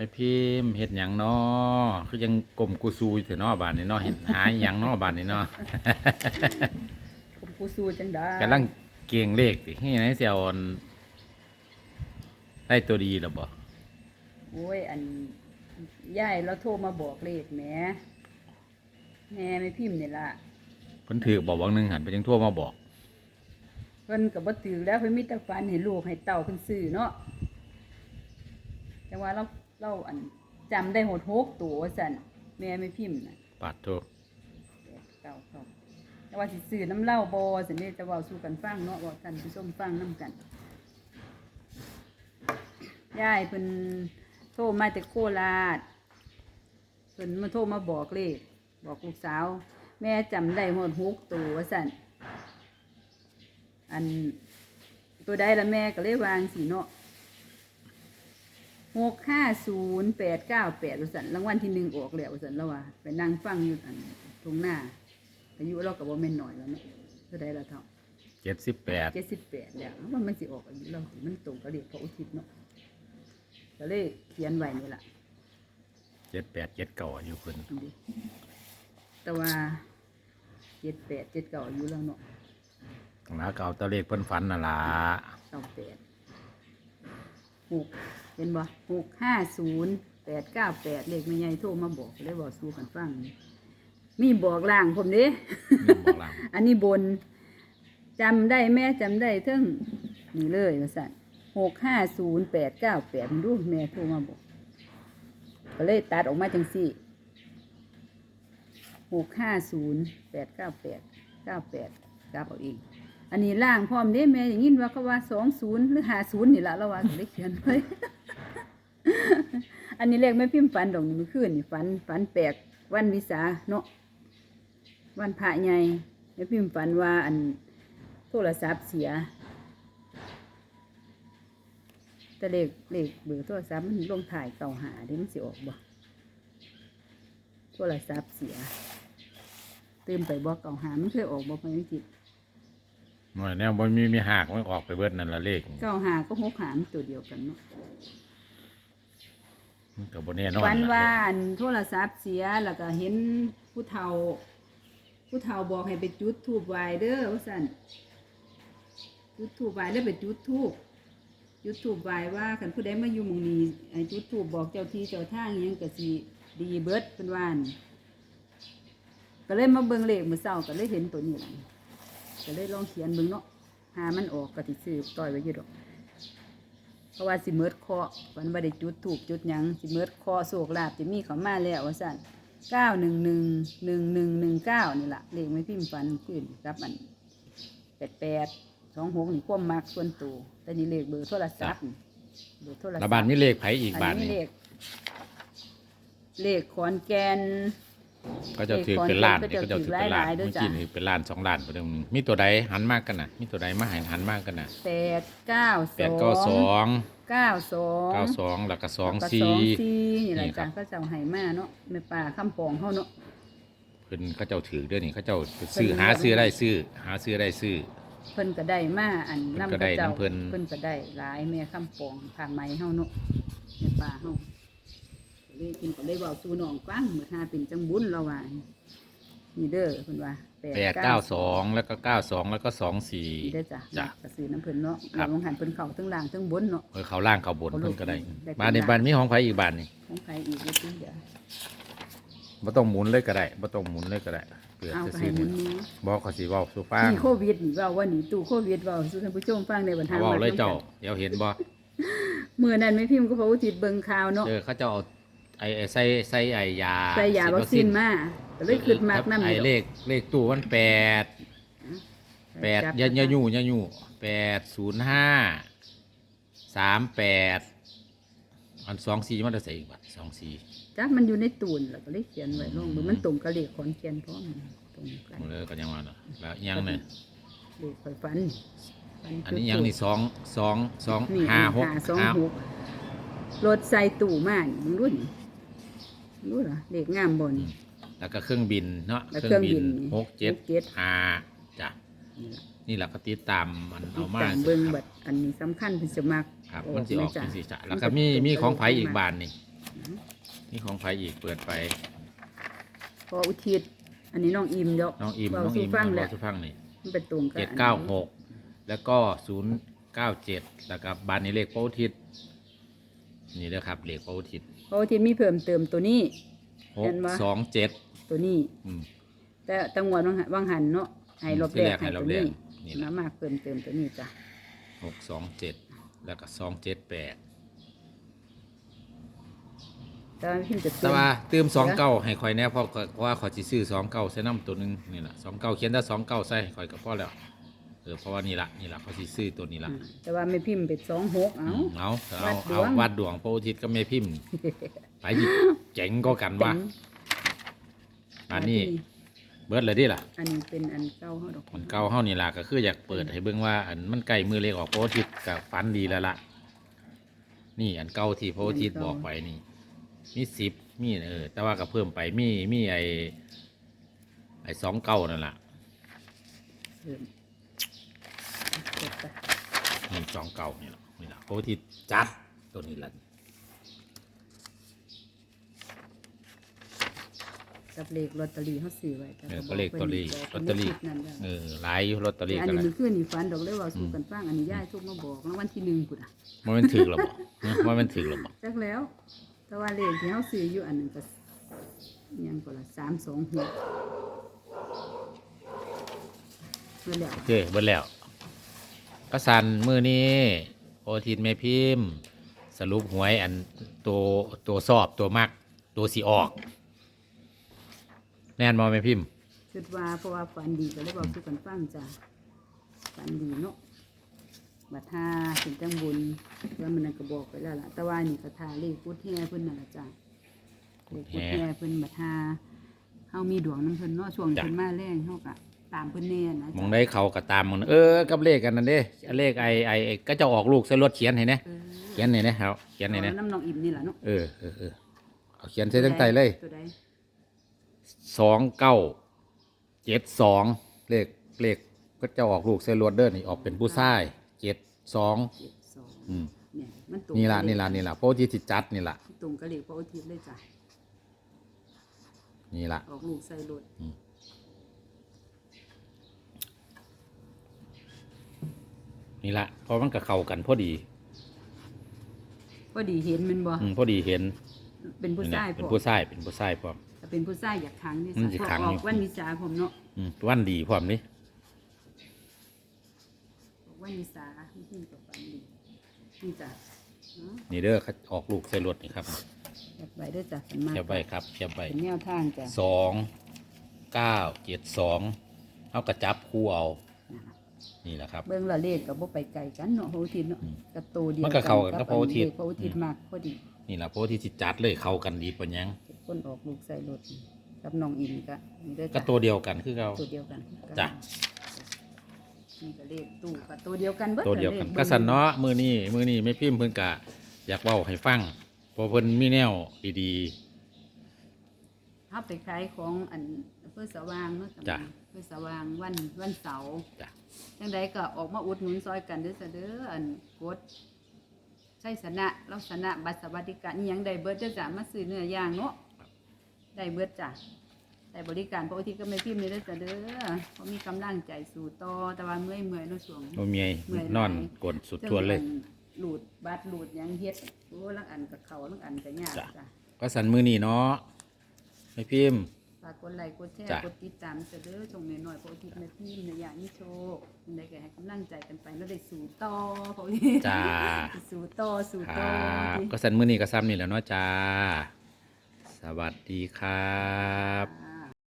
ไม่พิมพ์เฮ็ดหยังน้อคือยังกลมกูซูอยู่เถอะเนาะบ้านนี้เนาะเฮ็ดหาหยังเนาะบ้านนี้เนาะผมกูสู้จังได้กำลังเก่งเลขสิให้ไหนเสียอ่อนได้ตัวดีหรอบ่โอ้ยอันยายเราโทรมาบอกเลขแหมแม่ไม่พิมพ์นี่ล่ะเพิ่นถือบอกวังหนึงหันไปยังทั่วมาบอก เพิ่นก็บ่ตื่นแล้วเพิ่นมีแต่ฝันให้ลูกให้เต่าเพิ่นซื้อเนาะจังว่าเรา เราอันจำได้หดหกตัวว่าซั่นแม่ไม่พิมพ์น่ะปัดทุกเต่าเขาแต่ว่าสิซื้อน้ำเหล้าบ่ซั่นนี่จะเว้าสู่กันฟังเนาะเว่าท่านผู้ชมฟังนํกันยายเพิ่นโทรมาจากโคราชเพิ่นมาโทรมาบอกเลขบอกลูกสาว แม่จำได้หดหกตัวว่าซั่นอันตัวใดละแม่ก็เลยวางสีเนาะ หกห้าศูนย์แปดเก้าแปดสันรางวัลที่หนึ่งออกแล้วสันแล้วว่าไปนั่งฟังอยู่อันตรงหน้า อายุเรากับว่าแม่นหน่อยแล้วเนาะตัวใดละเท่าเจ็ดสิบแปดเจ็ดสิบแปดแล้วว่ามันสิออกอายุเราสิมันตรงกับเลขพระอุทิศเนาะก็เลยเขียนไว้นี่แหละเจ็ดแปดเจ็ดเก่าอยู่เพิ่นดูดิแต่ว่าเจ็ดแปดเจ็ดเก้าอายุแล้วเนาะแล้วก็เอาตัวเลขเพิ่นฝันน่ะล่ะเก้าแปด หกเห็นบ่หกห้าศูนย์แปดเก้าแปดเลขแม่ใหญ่โทรมาบอกเลยบอกสู้กันฟังมีบอกล่างผมเด้นี่บอกหลังอันนี้บนจำได้แม่จำได้เทั้งนี่เลยว่าสั่นหกห้าศูนย์แปดเก้าแปดดูแม่โทรมาบอกก็เลยตัดออกมาจังสี่หกห้าศูนย์แปดเก้าแปดเก้าแปดกลับเอาเอง อันนี้ล่างพร้อมเด้แม่อย่างนี้ว่าเขาว่าสองศูนย์หรือห้าศูนย์นี่ละเราว่าก็เลยเขียนไว้อันนี้เลขไม่พิมพ์ฝันดอกนี่มื่อคืนนี่ฝันฝันแปลกวันวิสาเนาะวันพระใหญ่ไม่พิมพ์ฝันว่าอันโทรศัพท์เสีย แต่เลขเลขเบอร์โทรศัพท์มันลงถ่ายเก่าหาเดิมันสิออกบ่โทรศัพท์เสีย เตื่นไปบอกเก่าหามันเคยออกบ่พอยังจิต หน่อยแนวบ่มีมีหากมันออกไปเบิดนั่นละเลขเก่าหาก็หกหามนตัวเดียวกันเนาะมันก็บ่แน่นอนวันล่ะว่าอันโทรศัพท์เสียแล้วก็เห็นผู้เฒ่า ผู้เฒ่าบอกให้ไปจุดทูบไหว้เด้อว่าสั่นจุดทูบไหว้แล้วไปจุดทูบจุดทูบไหว้ว่าคันผู้ใดมาอยู่หมู่นี้ไอ้จุดทูบบอกเจ้าที่เจ้าทางอิหยังก็สิดีเบิดเป็นว่านก็เลยมาเบิ่งเลขมื้อเช้าก็เลยเห็นตัวนี้ล่ะ ก็เลยลองเขียนเบิ่งเนาะหามันออกก็สิซื้อต่อยไว้อยู่ดอก เพราะว่าสิเมิดเคอวันบ่ได้จุดถูกจุดหยังสิเมิดเคอโศกลาบจะมีเขามาแล้วว่าสั่นเก้าหนึ่งหนึ่งหนึ่งหนึ่งหนึ่งเก้านี่แหละเลขไม่พิมพ์ฟันขึ้นกับอันแปดแปดสองหกนี่ความมักส่วนตัวแต่นี่เลขเบอร์โทรศัพท์นี่เบอร์โทรศัพท์แล้วบ้านมีเลขไผอีกอันบ้านนี้นี่เลขเลขขอนแกน ก็จะถือเป็นล้านก็นี่จะก็จะถือเป็นล้านหลายๆเด้อเมื่อจ้ะกี้นี่เป็นล้านสองล้านประเดี๋ยวนึงมีตัวใดหันมากกันน่ะมีตัวใดมาหันหันมากกันน่ะแปดเก้าแปสดอเก้าสองงเก้าสองเก้าสองแล้วก็สองแล้วก็สี่สองสี่นี่แหละนี่ครัจ้ะบก็จะเอาให้มาเนาะแม่ป่าคำปองเขาเนาะเพิ่นเขาเจ้าถือเด้อนี่เขาเจ้าซื้อหาซื้อได้ซื้อ หาซื้อได้ซื้อเพิ่นก็ได้มาอันเพิ่นนำก็ได้เจ้าน้ำเพิ่นเพิ่นก็ได้หลายแม่คำปองผ้าไหมเฮาเนาะแม่ป่าเฮาก็ เลยเพิ่นก็เลยเว้าสู่น้องฟังเมื่อหาเป็นจังบุญเราว่านี่เด้อเพิ่นว่าแปดเก้าสองแล้วก็เก้าสองแล้วก็สองสี่นี่เด้อจ้ะจ้ะก็ซื้อน้ำเพิ่นเนาะครับแล้วลงหันเพิ่นเข้าทั้งล่างทั้งบนเนาะเออเขาล่างเขาบนเขาลงเพิ่นก็ได้ได้เป็นบ้านในล้านบ้านมีของไผอีกบ้านนี่ของใครอีกบ่ติเดี๋ยวบ่ต้องหมุนเลยก็ได้บ่ต้องหมุนเลยก็ได้เปิดเอาจะไปซื้ให้อหมุนี่นนี้บอกเขาสิเว้าสู่ฟังนี่โควิดนี่เว้าว่านี่ตู้โควิดเว้าสู่ท่านผู้ชมฟังในบรรทาเอาเว้าเลยวัดเจ้าเดี๋ยวเห็นบ่มื้อนั้นแม่พิมพ์ก็พระอุทิศเบิ่งข่าวเนาะเจอเขาเจ้าเอา ไอ้ไอ้ใส่ใส่ไอ้ยาใส่ยาวัคซีนมาก็เลยขึ้นมากนำไอ้เลขเลขตู้มันแปดแปดยะยะยู่ยะยู่แปดศูนย์ห้าสามแปดอันสองสี่มันจะใส่อีกบัตรสองสี่จักมันอยู่ในตูนแล้วก็เลยเขียนไว้ลงมันตรงกับเลขขอนแก่นพร้อมตรงกันหมดเลยก็ยังว่าเนาะแล้วอีกอยังเนี่ยเลขข่อยฝันฝัอันนี้อีกอยังนี่สองสองสองนี่ห้าหกสองห้าหกรถใส่ตู้มานี่มึงรุ่น รู้เหรอเลขงามบนแล้วก็เครื่องบินเนาะแล้วเครื่องบินหกเจ็ดหกเจ็ด ห้าจ้ะนี่ล่ะนี่แหละก็ติดตามมันเอามาตามเบิ่งบัดอันนี้สำคัญเพิ่นจะมักครับออกมันสิออกแม่จ้ะเป็นสีจะแล้วก็มีมีของไผอีกบานนี่มนี่ของไผอีกเปิดไปพออุทิศอันนี้น้องอิมเดี๋ยวน้องอิมเว้าน้องสู่อิมฟังน้องแหบอละกสุฟังนี่มันเป็นตรงกับเจ็ดอันเก้านี้หกแล้วก็ศูนย์เก้าเจ็ดแล้วก็บานนี้เลขโปรทิศ นี่นะครับเลขโปรทิศพออุทิศมีเพิ่มเติมตัวนี้ หเห็กนปะสองเจ็ดตัวนี้ อืมแต่ตังหวัดวังหันวังหันเนาะให้รอบที่แรแรกกให้ให้รอตับวแรกนี้นี่แหละ มามากเพิ่มเติมตัวนี้จ้ะหกสองเจ็ดแล้วก็สองเจ็ดแปดแต่ว่าพิมพ์จะแต่ว่าเติมสองเก้าให้คอยแน่เพราะเพราะว่าขอยสิซื้อสองเก้าใส่น้ำตัวหนึงนี่แหละสองเก้าเขียนได้สองเก้าใส่ให้คอยกับพ่อแล้วเออเพราะว่านี่ละนี่ละเขาสิซื้อตัวนี้ละอ่าแต่ว่าไม่พิมพ์เป็นสองหกเอาอืมเอาเอาวัดดเอาวงวัดดวงโปรทิศก็ไม่พิมพ์ไปหยิบเจ๋งก็กันว่าอันนี้เบิดเลยดิล่ะ อันนี้เป็นอันเก่าเขาดอกมันเก่าเฮานี่ล่ะก็คืออยากเปิดให้เบิ่งว่า อันมันใกล้มือเลขออกโปรทิศกับฝันดีแล้วล่ะ นี่อันเก่าที่โปรทิศบอกไปนี่ มีสิบมีเออ แต่ว่าก็เพิ่มไปมีมีไอไอสองเก้านั่นล่ะเพิ่มเก็บไป นี่สองเก้านี่ล่ะนี่ล่ะโปรทิศจัดตัวนี้ล่ะกับเลขลอตเตอรี่เขาซื้อไว้แต่เออบก็เลขตัวเลขลอตเตอรี่นั่นเด้อเออหลายอยู่ลอตเตอรี่อันกันนี้นะมันขึ้นนี่ฝันดอกเลยว่าสู้กันฟังอันนี้ย่ายทุกมาบอกรางวัลที่หนึ่งกูอะมันเป็นถือหรอบ่ฮะมันเป็นถือหรอบ่จักแล้ว แต่ว่าเลขที่เขาซื้ออยู่อันหนึงก็อิหยังก็ละสามสองหกเพื่อแล้วโอเคเบิดแล้ว กระสันมือนี้ โอทินแม่พิมพ์ สรุปหวยอันตัวตัวสอบตัวมัก ตัวสีออก แน่นมอแม่พิมพ์คิดว่าเพราะว่าฝันดีก็เลยบอกสู้กันฟังจ้ะฝันดีเนาะบัดท่าถึงจังบุญว่ามันนนก็บอกไปแล้วล่ะ แต่ว่านี่ก็ทาเลขพุทธแห่เพิ่นนั่นล่ะจ้ะเลขพุทธแห่เพิ่นบัดท่าเฮามีดวงน้ำเพิ่นเนาะช่วงเพิ่นมาแรงเฮาก็ ตามเพิ่นแน่นะมจ๊ะองได้เขาก็ตามมองเออกับเลขกันนั่นเด้เลขไอไอไอ้ก็จะออกลูกใส่รถเขียนให้เนี่ยเออเขียนให้เนี่ยครับเขียนให้เนี่ยอาน้ำนองอิ่มนี่ล่ะเนาะเออเออเออเอาเขียนใส่ตั้งใจเลยตัวใดสองเก้าเจ็ดสองเลขเลขก็จะออกลูกใส่รถเด้อนี่ออกเป็นผู้ชายเจ็ดสองเจ็ดสองอืมเนี่ยมันตรงนี่ละกับนี่ละนี่ละโพธิจิตจัดนี่ละตรงกับเลขพระอุทิศเลยจ้ะนี่ละออกลูกใส่รถ นี่ละเพราะมันก็เข้ากันพอดีพอดีเห็นแมันบ่อืมพอดีเห็นเป็นผู้นี่ชายนะเป็นพอผู้ชายเป็นผู้ชายพร้อมถ้าเป็นผู้ชายอยากขังนี่อืมสิพอขังออยู่อกวันวิสาผมเนาะอืมวันดีพร้อมนี่ออกวันวิสาที่ขึ้นกับฝันดีนี่จ้ะเนาะนี่เด้อเขาออกลูกใส่รถนี่ครับเก็บไว้ด้วยจ้ะเป็นมากเทียบไปครับเทียบไปเป็นแนวทางจ้ะสองเก้าเจ็ดสองเอากระจับคู่เอา นะคะนี่แหละครับ เบิ่งละเลขก็บ่ไปไกลกันเนาะพระอุทิศเนาะอืมกระตูเดียวมันก็เข้ากันกับพระอุทิศเลขพระอุทิศมากพอดีนี่แหละโพธิจิตจัดเลยเข้ากันดีปะยังคนออกลูกใส่รถกับน้องอินก็นี่เด้อก็จ้ะ ตัวเดียวกันคือเรา ตัวเดียวกันจ้ะ นี่ก็เลขตู้ก็ตัวเดียวกันเบิดตัวเดียวกันลขก็สันเนาะมือนี้มือนี้ไม่พิมพ์เพิ่นกะ อยากเว้าให้ฟังเพราะเพิ่นมีแนวดี เฮาไปขายของอันเพื่อสว่างเนาะจ้ะเพื่ อสว่างวันวันเสาร์ๆจ้ะ จังใดก็ออกมาอุดหนุนซอยกันเด้อซะเด้ออันกดใช้สนะลักษณะบัตรสวัสดิการอิหยังได้เบิดเด้อจ้ะมาซื้อเนื้อย่างเนาะได้เบิดจ้ะได้บริการปกติก็ไม่พิมพ์เลยเด้อจ้ะเด้อเพราะมีกำลังใจสู่ต่อแต่ว่าเมื่อยเมื่อยๆเนาะช่วงบ่มีไอ้เมื่อยนอนไหมกดสุดทวนเลยจังอันหลุดบัตรหลุดหยังเฮ็ดโอ้ลังอันกับเขาลังอันกับยากจ้ะ จ้ะก็สันมือนี้เนาะไม่พิมพ์ฝากกดไลค์กดแชร์จ้ะ กดติดตามเสยเด้อชงหน่อยๆเพราะที่แม่พี่ในอย่างนี้โชคยังไดก็ให้กำลังใจกันไปแล้วได้สู่ต่อเพราะที่จ้าสู่ต่อสู่คต่อรับที่ก็สันมือนี้ก็ซ้ำนี่แหล้วเนาะจ้า สวัสดีครับอ่า